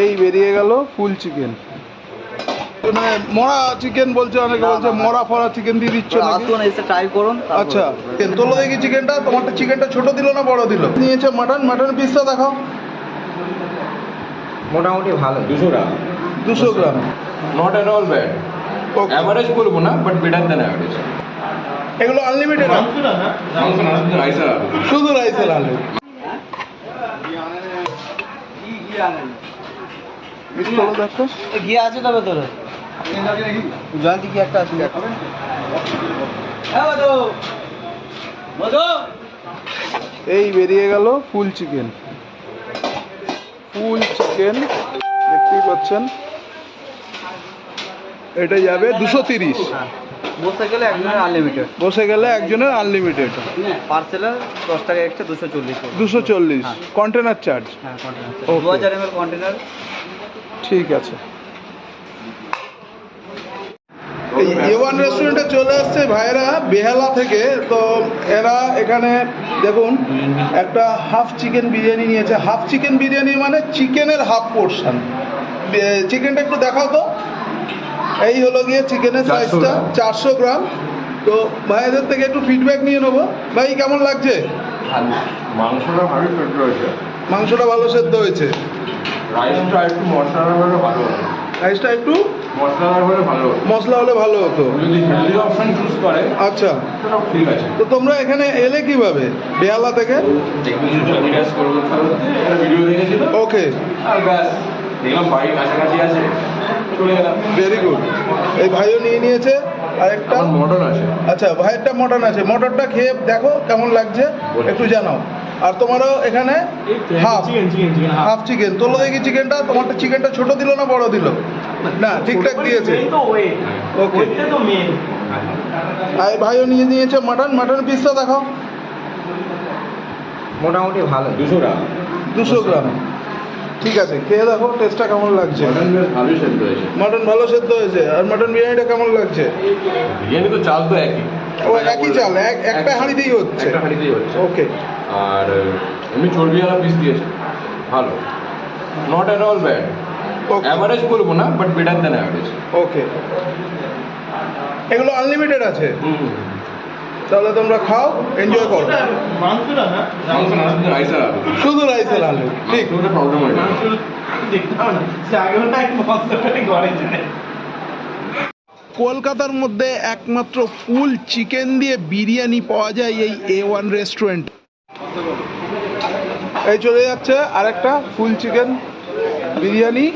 এই বেরিয়ে গেল ফুল চিকেন। মানে মরা চিকেন বলছে অনেকে বলছে। মরা ফরা চিকেন দিয়ে দিচ্ছ নাকি? আসুন এসে ট্রাই করুন আচ্ছা। তোলো দেখি চিকেনটা তোমারটা চিকেনটা ছোট দিল না বড় দিল? নিয়েছে মাটন মাটনের পিসটা দেখাও। মোটামুটি ভালো। দুশো গ্রাম। দুশো gram. Not at all bad. Average বলব না বাট বেটার দেন অ্যাভারেজ এগুলো আনলিমিটেড শুধু রাইস আলু। শুধু রাইসের আলু। দেখো এ, আছে তবে তোর জয়ন্তী কি একটা আছে। দেখ এই বেরিয়ে গেল ফুল চিকেন। ফুল চিকেন দেখতেই পাচ্ছেন। এটা যাবে দুশো তিরিশ। বসে গেলে একজনের আনলিমিটেড বসে গেলে একজনের আনলিমিটেড পার্সেলে দশ টাকা এক্সট্রা দুশো চল্লিশ। দুশো চল্লিশ। কন্টেনার চার্জ হ্যাঁ কন্টেনার দু হাজার এম এল কন্টেনার ঠিক আছে। এই এ ওয়ান রেস্টুরেন্টে চলে আসছে ভাইরা বেহালা থেকে। তো এরা এখানে দেখুন একটা হাফ চিকেন বিরিয়ানি নিয়েছে। হাফ চিকেন বিরিয়ানি মানে চিকেনের হাফ পোর্শন চিকেনটা একটু দেখাও তো। এই হলো গিয়ে চিকেনের 400 সাইজটা চারশো গ্রাম। তো ভাইদের থেকে একটু ফিডব্যাক নিয়ে নেব। ভাই কেমন লাগছে? মাংসটা ভালোই সেদ্ধ হয়েছে। মাংসটা ভালো সেদ্ধ হয়েছে। রাইসটা একটু মশলাদার হলে ভালো হতো। রাইসটা একটু মশলাদার হলে ভালো হতো। মশলা হলে ভালো হতো। যদি হেলদি অপশন চুজ করে আচ্ছা। তাহলে ঠিক আছে। তো তোমরা এখানে এলে কীভাবে? বেহালা থেকে? ভিডিও দেখেছিল? ওকে আর ব্যাস দেখলাম বাড়ির কাছাকাছি আছে। চলে গেলাম। ভেরি গুড এই ভাইও নিয়ে নিয়েছে আর একটা আমার মটন আছে। আচ্ছা ভাইয়েরটা মটন আছে। মটনটা খেয়ে দেখো কেমন লাগছে। একটু জানাও। আর তোমারও এখানে হাফ হাফ চিকেন তোলো দেখি চিকেনটা তোমারটা চিকেনটা ছোট দিল না বড় দিল? না ঠিকঠাক দিয়েছে। ওকে আর এই ভাইও নিয়ে নিয়েছে মাটন মাটনের পিসটা দেখাও। মোটামুটি ভালো দুশো গ্রাম। দুশো গ্রাম। ঠিক আছে খেয়ে দেখো টেস্টটা কেমন লাগছে। মটন মটন ভালো সেদ্ধ হয়েছে আর মটন বিরিয়ানিটা কেমন লাগছে? বিরিয়ানি তো চাল তো একই। ও একই চাল এক একটা হাঁড়িতেই হচ্ছে। একটা হাঁড়িতেই হচ্ছে। ওকে আর এমনি চর্বিওয়ালা পিস দিয়েছে। ভালো। Not at all bad okay average বলব না but better than average okay এগুলো আনলিমিটেড আছে? হুম তাহলে তোমরা খাও এনজয় করো। মাংস না শুধু রাইস আলু। শুধু রাইসের আলু ঠিক। ঠিক প্রবলেম হয় না। কলকাতার মধ্যে একমাত্র ফুল চিকেন দিয়ে বিরিয়ানি পাওয়া যায় এই এ ওয়ান রেস্টুরেন্ট এই চলে যাচ্ছে আরেকটা ফুল চিকেন বিরিয়ানি।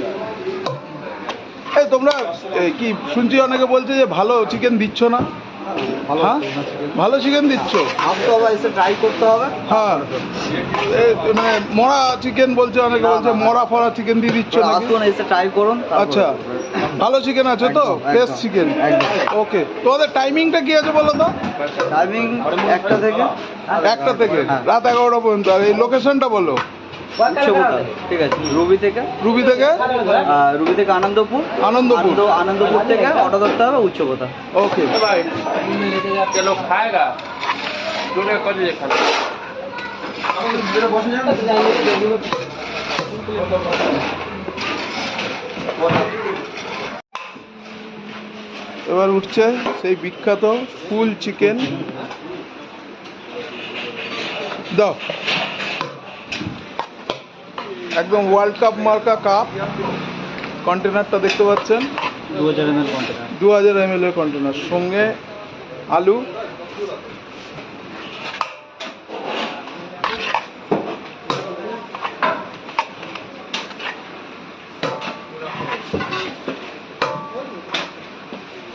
এই তোমরা কি শুনছি অনেকে বলছে যে ভালো চিকেন দিচ্ছ না। হ্যাঁ? ভালো চিকেন দিচ্ছ? হবে এসে ট্রাই করতে হবে। হ্যাঁ। মানে মরা চিকেন বলছে অনেকে বলছে। মরা ফরা চিকেন দিয়ে দিচ্ছ আসুন এসে ট্রাই করুন আচ্ছা। ভালো চিকেন আছে তো? একদম, চিকেন ওকে তোমাদের টাইমিংটা কি আছে বলো তো? টাইমিং একটা থেকে। একটা থেকে। হ্যাঁ। রাত এগারোটা পর্যন্ত। আর এই লোকেশনটা বলো। ঠিক আছে। রুবি থেকে? রুবি থেকে? রুবি থেকে আনন্দপুর। আনন্দপুর। আনন্দপুর থেকে অটো ধরতে হবে উচ্চকোটা ওকে। এবার উঠছে সেই বিখ্যাত ফুল চিকেন। দাও। একদম ওয়ার্ল্ড কাপ মার্কা কাপ। কন্টেনারটা দেখতে পাচ্ছেন? দু হাজার এম এল এর কন্টেনার সঙ্গে আলু।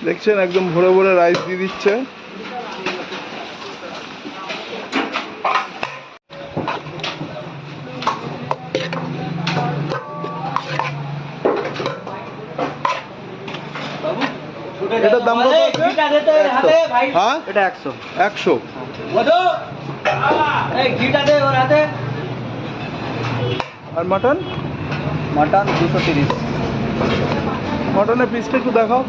দেখছেন একদম ভরে ভরে রাইস দিয়ে দিচ্ছে। এটার দাম কত আছে? হ্যাঁ? এটা একশো। একশো। আর মাটন? মাটন দুশো তিরিশ। মটনের পিসটা একটু দেখাও।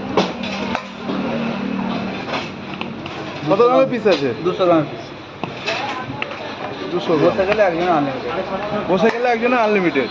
কত গ্রামের পিস আছে? দুশো গ্রাম পিস দুশো বসে গেলে একজনের আনলিমিটেড বসে গেলে একজনের আনলিমিটেড